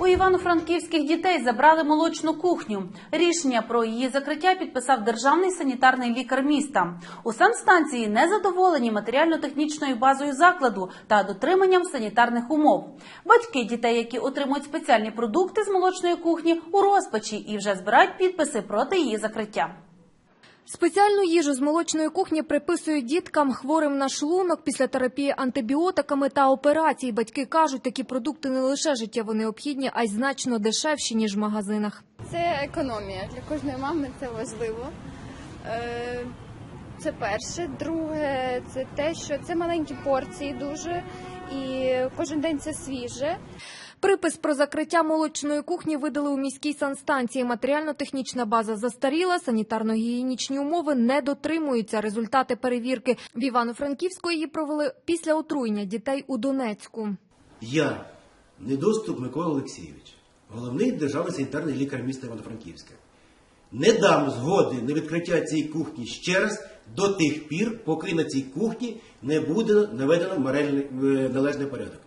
У івано-франківських дітей забрали молочну кухню. Рішення про її закриття підписав державний санітарний лікар міста. У санстанції не задоволені матеріально-технічною базою закладу та дотриманням санітарних умов. Батьки дітей, які отримують спеціальні продукти з молочної кухні, у розпачі і вже збирають підписи проти її закриття. Спеціальну їжу з молочної кухні приписують діткам хворим на шлунок після терапії антибіотиками та операцій. Батьки кажуть, такі продукти не лише життєво необхідні, а й значно дешевші ніж в магазинах. Це економія для кожної мами це важливо. Е, Це перше. Друге, це те, що це маленькі порції дуже, і кожен день це свіже. Припис про закриття молочної кухні видали у міській санстанції. Матеріально-технічна база застаріла, санітарно-гігієнічні умови не дотримуються. Результати перевірки в Івано-Франківську її провели після отруєння дітей у Донецьку. Я, недоступ Микола Олексійович, головний державний санітарний лікар міста Івано-Франківська, не дам згоди на відкриття цієї кухні ще раз до тих пір, поки на цій кухні не буде наведено е, належний порядок.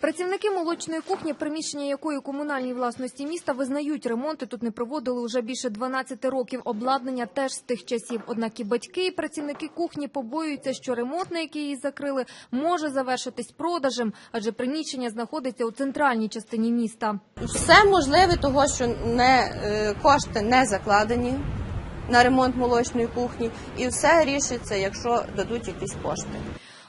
Працівники молочної кухні, приміщення якої комунальній власності міста визнають, ремонти тут не проводили уже більше 12 років. Обладнання теж з тих часів. Однак і батьки, і працівники кухні побоюються, що ремонт, на який її закрили, може завершитись продажем, адже приміщення знаходиться у центральній частині міста. Все можливе, того що не е, кошти не закладені на ремонт молочної кухні, і все рішиться, якщо дадуть якісь кошти.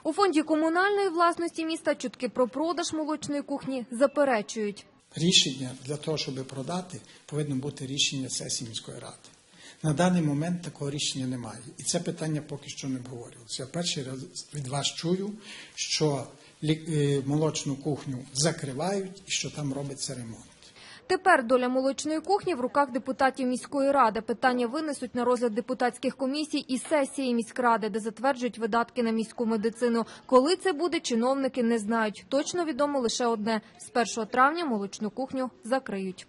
У фонді комунальної власності міста чутки про продаж молочної кухні заперечують. Рішення для того, щоб продати, повинно бути рішення сесії міської ради. На даний момент такого рішення немає. І це питання поки що не обговорювалося. Я перший раз від вас чую, що е, молочну кухню закривають і що там робиться ремонт. Тепер доля молочної кухні в руках депутатів міської ради. Питання винесуть на розгляд депутатських комісій і сесії міськради, де затверджують видатки на міську медицину. Коли це буде, чиновники не знають. Точно відомо лише одне: з 1 травня молочну кухню закриють.